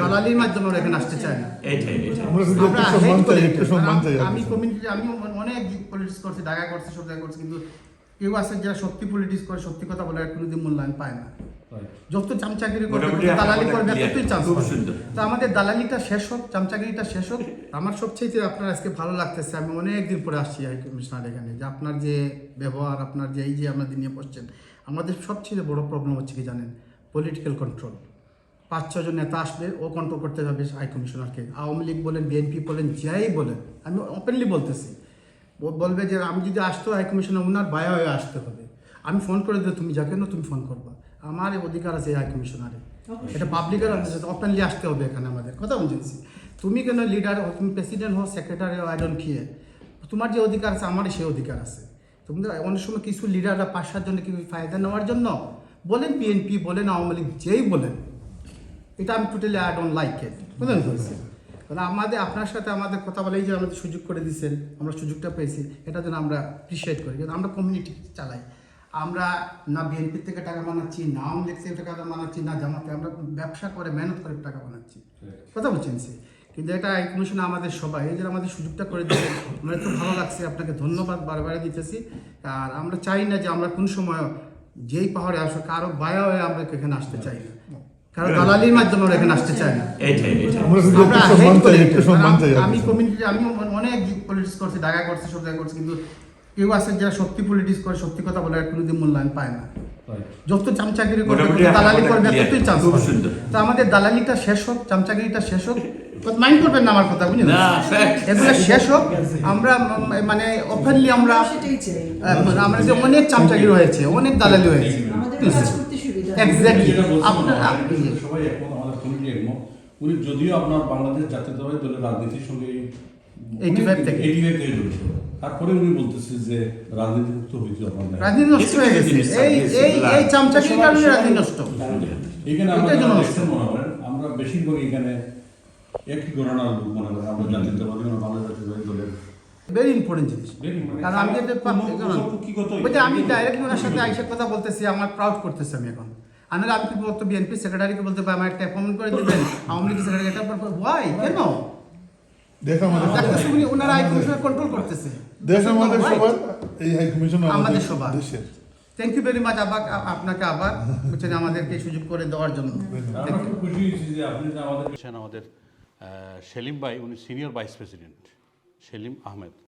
দালালির মাধ্যমে ওরা এখানে আসতে চায় না। আমি- কমিউনিটি আমি অনেক পলিটিক্স করছি ঢাকা করছি সব জায়গায় করছি কিন্তু কেউ আছে যারা সত্যি পলিটিক্স করে সত্যি কথা বলে কোনোদিন মূল্যায়ন পায় না। যত চামচাগিরি করবে দালালি করবে ততই চান্স। তো আমাদের দালালিটা শেষ হোক চামচাগিরিটা শেষ হোক। আমার সবচেয়ে যে আপনার আজকে ভালো লাগতেছে আমি অনেকদিন পরে আসছি হাই কমিশনার এখানে যে আপনার যে ব্যবহার আপনার যে এই যে আমাদের নিয়ে বসছেন আমাদের সবচেয়ে বড় প্রবলেম হচ্ছে কি জানেন? পলিটিক্যাল কন্ট্রোল পাঁচ ছজন নেতা আসবে ও কন্ট্রোল করতে যাবে হাই কমিশনারকে আওয়ামী লীগ বলেন বিএনপি বলেন যাই বলেন আমি ওপেনলি বলতেছি। ও বলবে যে আমি যদি আসতো হাই কমিশনার ওনার বায়া হয়ে আসতে হবে। আমি ফোন করে দেবো তুমি যাকে না তুমি ফোন করবা। আমার অধিকার আছে হাই কমিশনারে এটা পাবলিকের ওপেনলি আসতে হবে এখানে আমাদের। কথা বলছি তুমি কেন লিডার তুমি প্রেসিডেন্ট হো সেক্রেটারি আই ডোন্ট কেয়ার তোমার যে অধিকার আছে আমারই সেই অধিকার আছে। তোমাদের অনেক সময় কিছু লিডাররা পাশার জন্য কি ফায়দা নেওয়ার জন্য? বলেন বিএনপি বলেন আওয়ামী লীগ যেই বলেন। এটা আমি totally I don't like it বুঝলেন বলছি কারণ আমাদের আপনার সাথে আমাদের কথা বলেই যে আমাদের সুযোগ করে দিচ্ছেন আমরা সুযোগটা পেয়েছি এটা যেন আমরা অ্যাপ্রিসিয়েট করি। কারণ আমরা কমিউনিটি চালাই। আমরা না বিএনপি থেকে টাকা বানাচ্ছি না আওয়ামী লীগ থেকে টাকা বানাচ্ছি না জামাতে আমরা ব্যবসা করে মেহনত করে টাকা বানাচ্ছি। কথা বলছেন সে? কিন্তু এটা এই কমিশনে আমাদের সবাই এই যে আমাদের সুযোগটা করে দিয়েছে আমার একটু ভালো লাগছে আপনাকে ধন্যবাদ বারবার দিতেছি। আর আমরা চাই না যে আমরা কোন সময় যেই পাহাড়ে আসো কারও বায়া হয়ে আমরা এখানে আসতে চাই না। কারণ দালালির মাধ্যমে ওরা এখানে আসতে চায় না। আমি কমিউনিটি আমি অনেক পলিটিক্স করছি ঢাকা করছি সব জায়গায় করছি কিন্তু কেউ আছে যারা সত্যি পলিটিক্স করে সত্যি কথা বলে কোনোদিন মূল্যায়ন পায় না। যত চামচাগিরি করবে দালালি করবে ততই চান্স সুন্দর। তো আমাদের দালালিটা শেষ হোক চামচাগিরিটা শেষ হোক মাইন্ড করবেন না আমার কথা বুঝলেন? এগুলো শেষ হোক আমরা মানে ওপেনলি আমরা আমরা যে অনেক চামচাগিরি হয়েছে অনেক দালালি হয়েছে। আপনার সবাই একমত আমাদের কমিটি একমত। উনি যদিও আপনার বাংলাদেশ জাতীয়তাবাদী দলের রাজনীতির সঙ্গে 85 থেকে। এইটি ফাইভ থেকে। জড়িত তারপরে উনি বলতেছে যে রাজনীতি মুক্ত হয়েছে আপনার। রাজনীতি নষ্ট হয়ে গেছে। এই এই এই চামচাগিরির কারণে রাজনীতি নষ্ট। এখানে আমরা মনে করেন আমরা বেশিরভাগ এখানে একই ঘটনার লোক মনে করেন। আমরা জাতীয়তাবাদী বাংলা জাতীয়তাবাদী দলের ভেরি ইম্পর্টেন্ট জিনিস। কারণ আমি আমি ডাইরেক্ট ওনার সাথে আইসা কথা বলতেছি আমার প্রাউড করতেছি আমি এখন। আমি আমি কি বলতো বিএনপি সেক্রেটারিকে বলতে পারি আমার একটা অ্যাপয়েন্টমেন্ট করে দিবেন আওয়ামী লীগ সেক্রেটারি এটা ওয়াই কেন? দেশ আমাদের উনি ওনারা আই কমিশনার কন্ট্রোল করতেছে। দেশ আমাদের সবার এই হাই কমিশন আমাদের সবার। দেশের। থ্যাংক ইউ ভেরি মাচ আবার আপনাকে আবার বুঝছেন আমাদেরকে সুযোগ করে দেওয়ার জন্য। আমাদের সেলিম ভাই উনি senior vice president Selim Ahmed